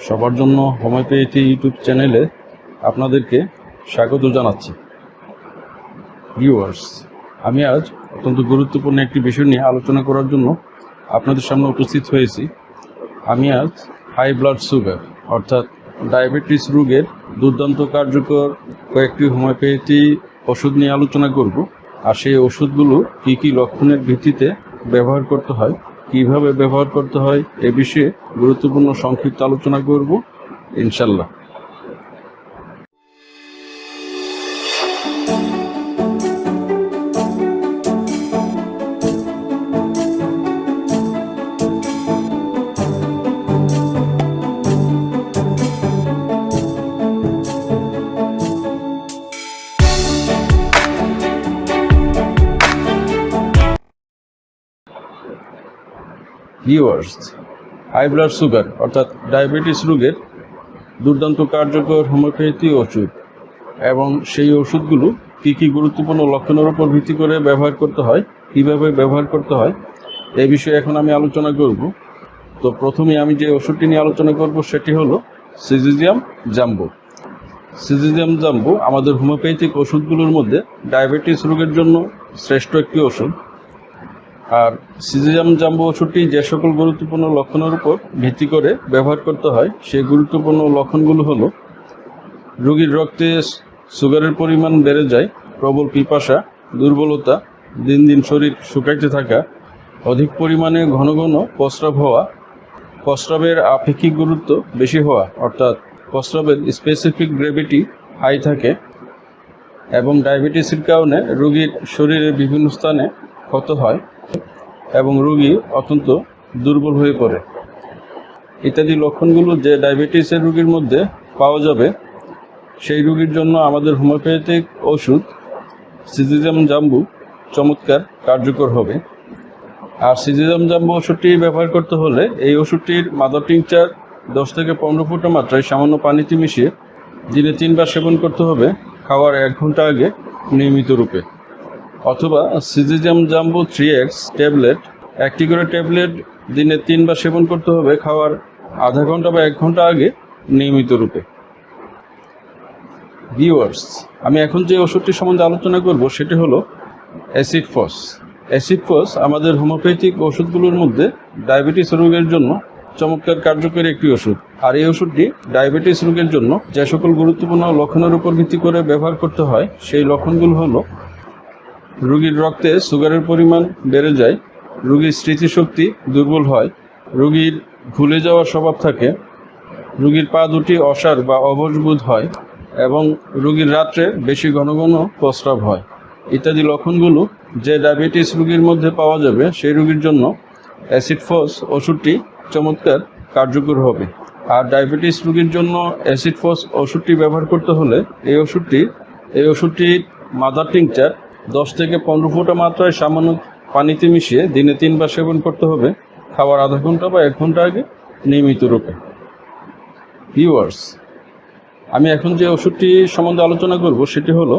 সবার জন্য homeopathy YouTube চ্যানেলে আপনাদেরকে স্বাগত জানাচ্ছি। ভিউয়ার্স আমি আজ অত্যন্ত গুরুত্বপূর্ণ একটি বিষয় নিয়ে আলোচনা করার জন্য আপনাদের সামনে উপস্থিত হয়েছি। আমি আজ হাই ব্লাড সুগার অর্থাৎ ডায়াবেটিস রোগের দুর্দান্ত কার্যকর কয়েকটি হোমিওপ্যাথি ওষুধ নিয়ে আলোচনা করব। আর সেই ওষুধগুলো কী কী লক্ষণের ভিত্তিতে ব্যবহার করতে হয় কীভাবে ব্যবহার করতে হয় এ বিষয়ে গুরুত্বপূর্ণ সংক্ষিপ্ত আলোচনা করব ইনশাল্লাহ ভিউয়ার্স হাই ব্লাড সুগার অর্থাৎ ডায়াবেটিস রোগের দুর্দান্ত কার্যকর হোমিওপ্যাথি ওষুধ। এবং সেই ওষুধগুলো কী কী গুরুত্বপূর্ণ লক্ষণের উপর ভিত্তি করে ব্যবহার করতে হয়, কীভাবে ব্যবহার করতে হয় এই বিষয়ে এখন আমি আলোচনা করব। তো প্রথমে আমি যে ওষুধটি নিয়ে আলোচনা করব সেটি হলো সিজিজিয়াম জাম্বো। সিজিজিয়াম জাম্বো আমাদের হোমিওপ্যাথিক ওষুধগুলোর মধ্যে ডায়াবেটিস রোগের জন্য শ্রেষ্ঠ একটি ওষুধ। আর সিজিয়াম জাম্বো ওষুধটি যে সকল গুরুত্বপূর্ণ লক্ষণের উপর ভিত্তি করে ব্যবহার করতে হয় সেই গুরুত্বপূর্ণ লক্ষণগুলো হলো, রোগীর রক্তে সুগারের পরিমাণ বেড়ে যায়, প্রবল পিপাসা, দুর্বলতা, দিন দিন শরীর শুকাইতে থাকা, অধিক পরিমাণে ঘন ঘন প্রস্রাব হওয়া, প্রস্রাবের আপেক্ষিক গুরুত্ব বেশি হওয়া, অর্থাৎ প্রস্রাবের স্পেসিফিক গ্রেভিটি হাই থাকে এবং ডায়াবেটিসের কারণে রোগীর শরীরের বিভিন্ন স্থানে ক্ষত হয়। এবং রোগী অত্যন্ত দুর্বল হয়ে পড়ে। ইত্যাদি লক্ষণগুলো যে ডায়াবেটিসের রোগীর মধ্যে পাওয়া যাবে, সেই রোগীর জন্য আমাদের হোমিওপ্যাথিক ওষুধ, সিজিজাম জাম্বু চমৎকার কার্যকর হবে। আর সিজিজাম জাম্বু ওষুধটি ব্যবহার করতে হলে এই ওষুধটির মাদার টিংচার দশ থেকে পনেরো ফুটা মাত্রায় সামান্য পানিতে মিশিয়ে দিনে তিনবার সেবন করতে হবে, খাওয়ার এক ঘণ্টা আগে নিয়মিত রূপে। অথবা syzygium jambo three X tablet, একটি করে ট্যাবলেট দিনে তিনবার সেবন করতে হবে, খাওয়ার আধা ঘণ্টা বা এক ঘণ্টা আগে নিয়মিত রূপে। ভিউয়ার্স, আমি এখন যে ওষুধটি সম্বন্ধে আলোচনা করব সেটি হলো অ্যাসিড ফস। অ্যাসিড ফস আমাদের হোমিওপ্যাথিক ওষুধগুলোর মধ্যে ডায়াবেটিস রোগের জন্য চমৎকার কার্যকরী একটি ওষুধ। আর এই ওষুধটি ডায়াবেটিস রোগের জন্য যে সকল গুরুত্বপূর্ণ লক্ষণের উপর ভিত্তি করে ব্যবহার করতে হয়, সেই লক্ষণগুলো হলো রোগীর রক্তে সুগারের পরিমাণ বেড়ে যায়, রোগীর স্মৃতিশক্তি দুর্বল হয়, রোগীর ভুলে যাওয়ার স্বভাব থাকে, রোগীর পা দুটি অসার বা অবশবোধ হয় এবং রোগীর রাত্রে বেশি ঘন ঘন প্রস্রাব হয়। ইত্যাদি লক্ষণগুলো যে ডায়াবেটিস রোগীর মধ্যে পাওয়া যাবে সেই রোগীর জন্য অ্যাসিড ফস ওষুধটি চমৎকার কার্যকর হবে। আর ডায়াবেটিস রোগীর জন্য অ্যাসিড ফস ওষুধটি ব্যবহার করতে হলে এই ওষুধটি, এই ওষুধটির মাদার টিংচার দশ থেকে পনেরো ফুটা মাত্রায় সামান্য পানিতে মিশিয়ে দিনে তিনবার সেবন করতে হবে। খাওয়ার আধা ঘণ্টা বা এক ঘণ্টা আগে নিয়মিত রূপে ভিউয়ার্স আমি এখন যে ওষুধটি সম্বন্ধে আলোচনা করব সেটি হলো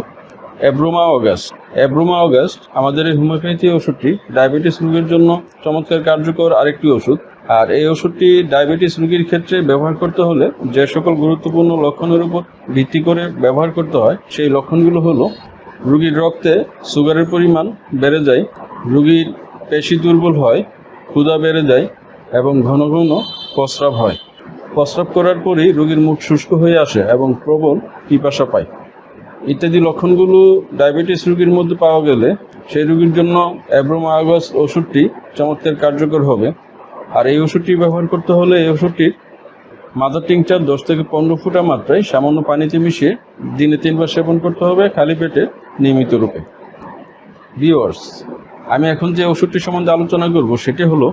অ্যাব্রোমা অগাস্ট অ্যাব্রোমা অগাস্ট আমাদের এই হোমিওপ্যাথি ওষুধটি ডায়াবেটিস রোগীর জন্য চমৎকার কার্যকর আরেকটি ওষুধ। আর এই ওষুধটি ডায়াবেটিস রোগীর ক্ষেত্রে ব্যবহার করতে হলে যে সকল গুরুত্বপূর্ণ লক্ষণের উপর ভিত্তি করে ব্যবহার করতে হয়, সেই লক্ষণগুলো হলো রোগীর রক্তে সুগারের পরিমাণ বেড়ে যায়, রুগীর পেশি দুর্বল হয়, ক্ষুধা বেড়ে যায় এবং ঘন ঘন প্রস্রাব হয়। প্রস্রাব করার পরই রোগীর মুখ শুষ্ক হয়ে আসে এবং প্রবল পিপাসা পায়। ইত্যাদি লক্ষণগুলো ডায়াবেটিস রোগীর মধ্যে পাওয়া গেলে সেই রোগীর জন্য অ্যাব্রোমাগস ওষুধটি চমৎকার কার্যকর হবে। আর এই ওষুধটি ব্যবহার করতে হলে এই ওষুধটির মাদার টিংচার দশ থেকে পনেরো ফুটা মাত্রায় সামান্য পানিতে মিশিয়ে দিনে তিনবার সেবন করতে হবে, খালি পেটে নিয়মিত রূপে। ভিওয়ার্স আমি এখন যে ওষুধটি সম্বন্ধে আলোচনা করব, সেটি হলো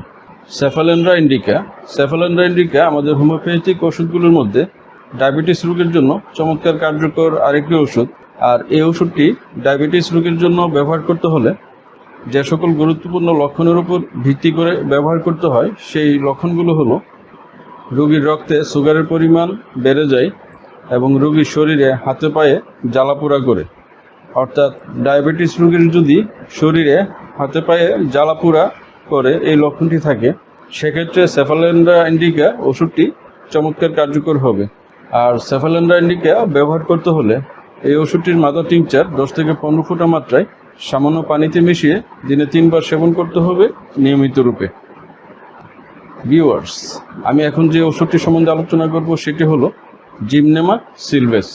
সেফালেন্ড্রা ইন্ডিকা সেফালেন্ড্রা ইন্ডিকা আমাদের হোমিওপ্যাথিক ওষুধগুলোর মধ্যে ডায়াবেটিস রোগের জন্য চমৎকার কার্যকর আরেকটি ওষুধ। আর এই ওষুধটি ডায়াবেটিস রোগের জন্য ব্যবহার করতে হলে যে সকল গুরুত্বপূর্ণ লক্ষণের উপর ভিত্তি করে ব্যবহার করতে হয়, সেই লক্ষণগুলো হলো রোগীর রক্তে সুগারের পরিমাণ বেড়ে যায় এবং রোগীর শরীরে হাতে পায়ে জ্বালাপোড়া করে। অর্থাৎ ডায়াবেটিস রোগীর যদি শরীরে হাতে পায়ে জ্বালাপোড়া করে এই লক্ষণটি থাকে, সেক্ষেত্রে সেফালেন্ডা ইন্ডিকা ওষুধটি চমৎকার কার্যকর হবে। আর সেফালেন্ডা ইন্ডিকা ব্যবহার করতে হলে এই ওষুধটির মাদা টিংচার দশ থেকে পনেরো ফুটা মাত্রায় সামান্য পানিতে মিশিয়ে দিনে তিনবার সেবন করতে হবে নিয়মিত রূপে। ভিউয়ার্স, আমি এখন যে ওষুধটি সম্বন্ধে আলোচনা করব সেটি হলো জিমনেমা সিলভেস।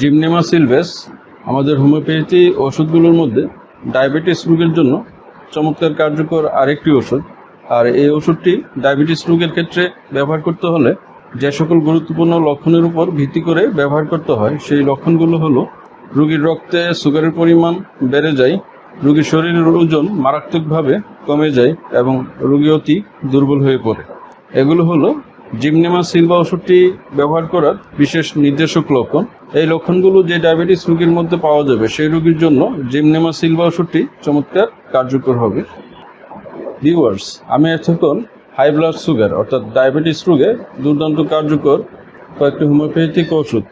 জিমনেমা সিলভেস আমাদের হোমিওপ্যাথি ওষুধগুলোর মধ্যে ডায়াবেটিস রোগের জন্য চমৎকার কার্যকর আরেকটি ওষুধ। আর এই ওষুধটি ডায়াবেটিস রোগের ক্ষেত্রে ব্যবহার করতে হলে যে সকল গুরুত্বপূর্ণ লক্ষণের উপর ভিত্তি করে ব্যবহার করতে হয়, সেই লক্ষণগুলো হলো রোগীর রক্তে সুগারের পরিমাণ বেড়ে যায়, রোগীর শরীরের ওজন মারাত্মকভাবে কমে যায় এবং রোগী অতি দুর্বল হয়ে পড়ে। এগুলো হলো জিমনেমা সিলভা ওষুধটি ব্যবহার করার বিশেষ নির্দেশক লক্ষণ। এই লক্ষণগুলো যে ডায়াবেটিস রোগীর মধ্যে পাওয়া যাবে, সেই রোগীর জন্য জিমনেমা সিলভা ওষুধটি চমৎকার কার্যকর হবে। ভিউয়ার্স, আমি এতক্ষণ হাই ব্লাড সুগার, অর্থাৎ ডায়াবেটিস রোগে দুর্দান্ত কার্যকর কয়েকটি হোমিওপ্যাথিক ওষুধ,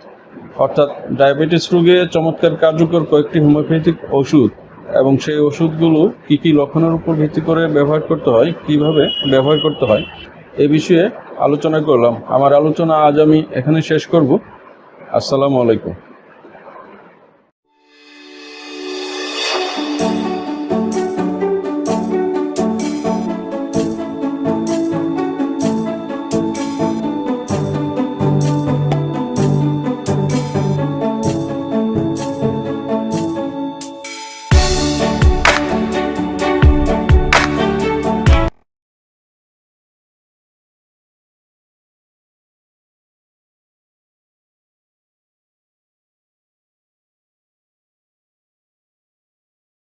অর্থাৎ ডায়াবেটিস রোগে চমৎকার কার্যকর কয়েকটি হোমিওপ্যাথিক ওষুধ এবং সেই ওষুধগুলো কী কী লক্ষণের উপর ভিত্তি করে ব্যবহার করতে হয়, কীভাবে ব্যবহার করতে হয় এ বিষয়ে আলোচনা করলাম। আমার আলোচনা আজ আমি এখানে শেষ করব। আসসালামু আলাইকুম।